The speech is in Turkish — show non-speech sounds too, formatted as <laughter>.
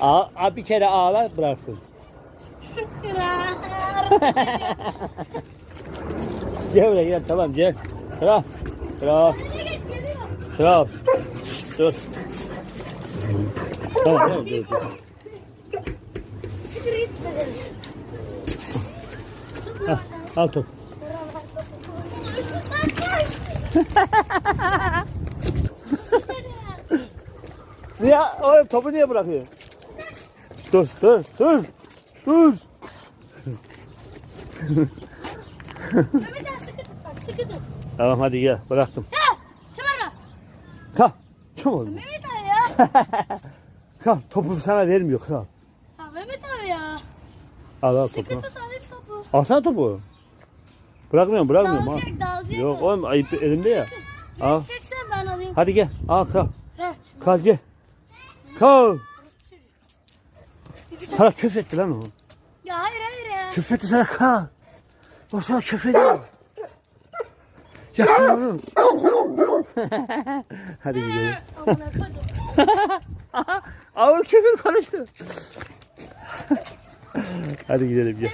Aa, aa, bir kere ağla bıraksın. Gel buraya gel tamam gel. Kral. Kral. Kral. Dur. Tamam tamam dur dur. Al, al top. <laughs> Ya oğlum topu niye bırakıyorsun? Dur dur dur. Dur. Mehmet abi sıkı tut bak sıkı tut. Tamam hadi gel bıraktım. Ha! Çamarma. Kalk. Çabuk. Mehmet abi ya. <laughs> Kalk topu sana vermiyor kral. Ha Mehmet abi ya. Al al Sıkı topu. tut alayım topu. Alsana topu. Bırakmıyorum bırakmıyorum. al. Yok oğlum ayıp elimde ya. Al. Çeksen ben alayım. Hadi gel. Al kral. Ver. Kral gel. Kral. Sana küfretti lan o. Ya hayır hayır ya. Küfretti sana kral. O sana küfrediyor. Ya kral. <laughs> Hadi gidelim. Amına koydum. <laughs> Ağır küfür karıştı. <laughs> Hadi gidelim gel.